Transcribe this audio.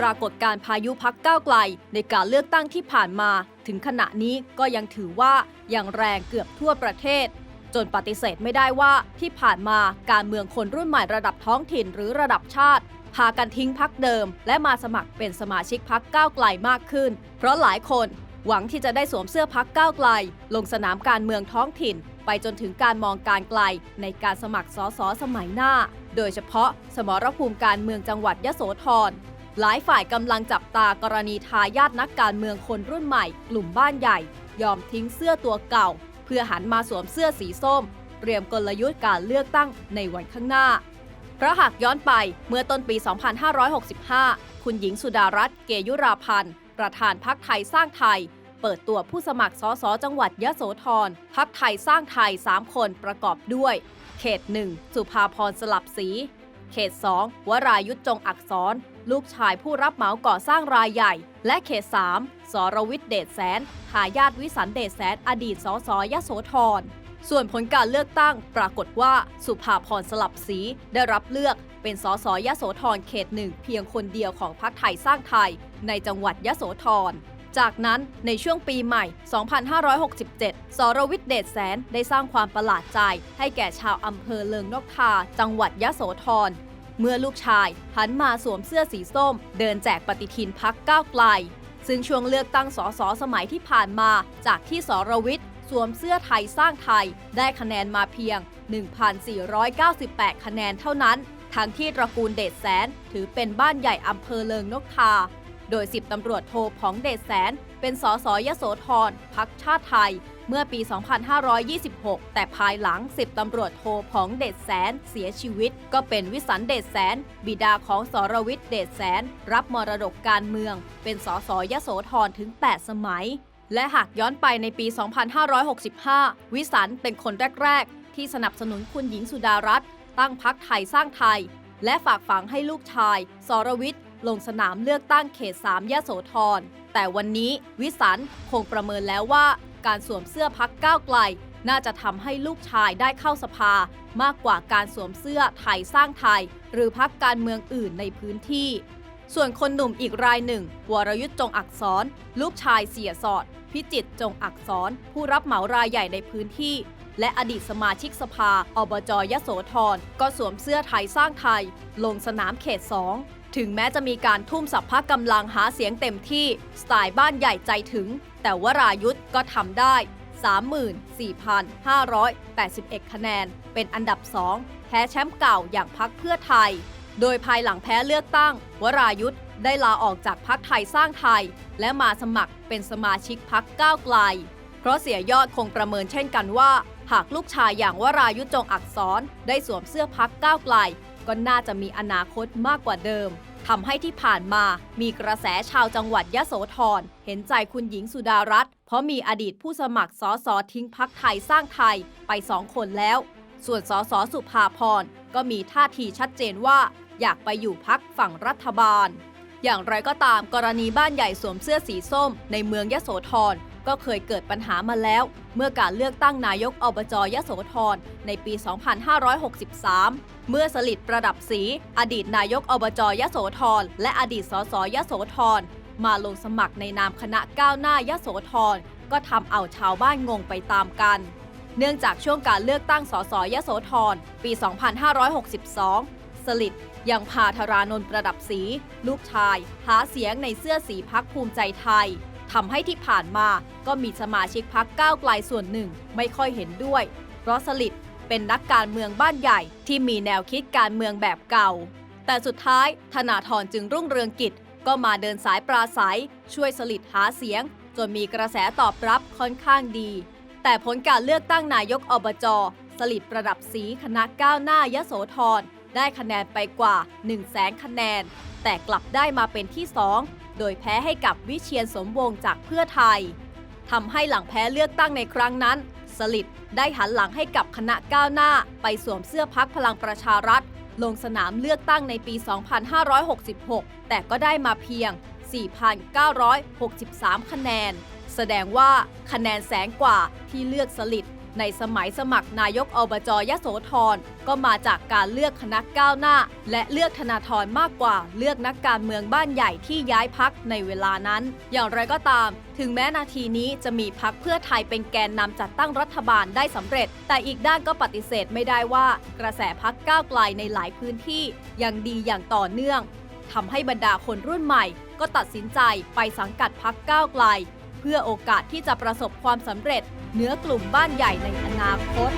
ปรากฏการพายุพักก้าวไกล ในการเลือกตั้งที่ผ่านมา ถึงขณะนี้ก็ยังถือว่ายังแรงเกือบทั่วประเทศ จนปฏิเสธไม่ได้ว่าที่ผ่านมาการเมืองคนรุ่นใหม่ระดับท้องถิ่นหรือระดับชาติ พากันทิ้งพักเดิม และมาสมัครเป็นสมาชิกพักก้าวไกลมากขึ้น เพราะหลายคนหวังที่จะได้สวมเสื้อพักก้าวไกล ลงสนามการเมืองท้องถิ่น ไปจนถึงการมองการไกล ในการสมัครสอสอสมัยหน้า โดยเฉพาะสมรภูมิการเมืองจังหวัดยโสธร หลายฝ่ายกำลังจับตากรณีทายาทนักการเมืองคนรุ่นใหม่ กลุ่มบ้านใหญ่ ยอมทิ้งเสื้อตัวเก่า เพื่อหันมาสวมเสื้อสีส้ม เตรียมกลยุทธ์การเลือกตั้งในวันข้างหน้า เพราะหากย้อนไปเมื่อต้นปี 2565 คุณหญิงสุดารัตน์เกยุราพันธ์ประธานพักไทยสร้างไทย เปิดตัวผู้สมัครสสจังหวัดยะโสธรพักไทยสร้างไทย 3 คนประกอบด้วย เขต 1 สุภาพรสลับสี เขต 2 วรายุทธจงอักษร ลูกชายผู้รับเหมาก่อสร้างรายใหญ่ และเขต 3 สรวิทย์เดชแสนทายาทวิสันเดชแสน อดีตสสยโสธรส่วนผลการเลือกตั้งปรากฏว่าสุภาพรสลับสี ได้รับเลือกเป็นสสยโสธรเขตหนึ่งเพียงคนเดียวของพรรคไทยสร้างไทย ในจังหวัดยโสธร จากนั้นในช่วงปีใหม่ 2567 สรวิทย์เดชแสนได้สร้างความประหลาดใจ ให้แก่ชาวอำเภอเลิงนกทา จังหวัดยะโสธร เมื่อลูกชายหันมาสวมเสื้อสีส้ม เดินแจกปฏิทินพักก้าวไกล ซึ่งช่วงเลือกตั้งสสสมัยที่ผ่านมา จากที่สรวิทย์สวมเสื้อไทยสร้างไทย ได้คะแนนมาเพียง 1,498 คะแนนเท่านั้นทั้งที่ตระกูลเดชแสนถือเป็นบ้านใหญ่อำเภอเลิงนกทา โดย 10 ตำรวจโทของเดชแสน เป็นสสยโสธรพักชาติไทย เมื่อปี 2526 แต่ภายหลัง 10 ตำรวจโทของเดชแสน เสียชีวิต ก็เป็นวิสันเดชแสน บิดาของสรวิทย์เดชแสน รับมรดกการเมือง เป็นสสยโสธรถึง 8 สมัย และหากย้อนไปในปี 2565 วิสันเป็นคนแรก ๆ ที่สนับสนุนคุณหญิงสุดารัตน์ตั้งพักไทยสร้างไทย และฝากฝังให้ลูกชาย สรวิทย์ ลงสนามเลือกตั้งเขต 3ยะโสธร แต่วันนี้วิสันคงประเมินแล้วว่า การสวมเสื้อพักก้าวไกล น่าจะทำให้ลูกชายได้เข้าสภา มากกว่าการสวมเสื้อไทยสร้างไทย หรือพักการเมืองอื่นในพื้นที่ ส่วนคนหนุ่มอีกรายหนึ่ง วรยุทธ์จงอักษร ลูกชายเสียสอด พิจิตจงอักษร ผู้รับเหมารายใหญ่ในพื้นที่และอดีตสมาชิกสภา อบจยโสธร ก็สวมเสื้อไทยสร้างไทย ลงสนามเขต 2 ถึงแม้จะมีการทุ่มสัพพะกำลังหาเสียงเต็มที่สไตล์บ้านใหญ่ใจถึง แต่วรายุทธ์ก็ทำได้ 34,581 คะแนน เป็นอันดับ 2 แพ้แชมป์เก่าอย่างพักเพื่อไทย โดยภายหลังแพ้เลือกตั้ง วรายุทธ์ได้ลาออกจากพักไทยสร้างไทย และมาสมัครเป็นสมาชิกพักก้าวไกล เพราะเสียยอดคงประเมินเช่นกันว่า หากลูกชายอย่างวรายุทธ์จงอักษรได้สวมเสื้อพักก้าวไกล ก็น่าจะมีอนาคตมากกว่าเดิมทำให้ที่ผ่านมามีกระแสชาวจังหวัดยะโสธรเห็นใจคุณหญิงสุดารัตน์เพราะมีอดีตผู้สมัครสอสอทิ้งพักไทยสร้างไทยไปสองคนแล้ว ส่วนสอสอสุภาพรก็มีท่าทีชัดเจนว่า อยากไปอยู่พักฝั่งรัฐบาล อย่างไรก็ตามกรณีบ้านใหญ่สวมเสื้อสีส้มในเมืองยะโสธร ก็เคยเกิดปัญหามาแล้ว เมื่อการเลือกตั้งนายกอบจยโสธรในปี 2563 เมื่อสลิดประดับสี อดีตนายกอบจยโสธรและอดีตสสยโสธรมาลงสมัครในนามคณะก้าวหน้ายโสธรก็ทำเอาชาวบ้านงงไปตามกัน เนื่องจากช่วงการเลือกตั้งสสยโสธรปี 2562 สลิดยังพาธารานนท์ประดับสี ลูกชาย หาเสียงในเสื้อสีพักภูมิใจไทย ทำให้ที่ผ่านมาก็มีสมาชิกพักก้าวไกลส่วนหนึ่งไม่ค่อยเห็นด้วย เพราะสลิดเป็นนักการเมืองบ้านใหญ่ที่มีแนวคิดการเมืองแบบเก่า แต่สุดท้ายธนาธรจึงรุ่งเรืองกิจ ก็มาเดินสายปราศัย ช่วยสลิดหาเสียง จนมีกระแสตอบรับค่อนข้างดี แต่ผลการเลือกตั้งนายกอบจสลิดประดับสีคณะก้าวหน้ายโสธรได้คะแนนไปกว่า 1 0 0 0 0แสนคะแนน แต่กลับได้มาเป็นที่ 2 โดยแพ้ให้กับวิเชียนสมวงศ์จากเพื่อไทยทำให้หลังแพ้เลือกตั้งในครั้งนั้น สลิดได้หันหลังให้กับคณะก้าวหน้า ไปสวมเสื้อพักพลังประชารัฐ ลงสนามเลือกตั้งในปี 2566 แต่ก็ได้มาเพียง 4,963 คะแนน แสดงว่าคะแนนแสนกว่าที่เลือกสลิด ในสมัยสมัครนายกอบจยโสธรก็มาจากการเลือกคณะก้าวหน้า และเลือกธนาธรมากกว่าเลือกนักการเมืองบ้านใหญ่ที่ย้ายพักในเวลานั้น อย่างไรก็ตาม ถึงแม้นาทีนี้จะมีพักเพื่อไทยเป็นแกนนำจัดตั้งรัฐบาลได้สำเร็จ แต่อีกด้านก็ปฏิเสธไม่ได้ว่า กระแสพักก้าวไกลในหลายพื้นที่ยังดีอย่างต่อเนื่องทำให้บรรดาคนรุ่นใหม่ ก็ตัดสินใจไปสังกัดพักก้าวไกล เพื่อโอกาสที่จะประสบความสำเร็จ เนื้อกลุ่มบ้านใหญ่ในอนาคต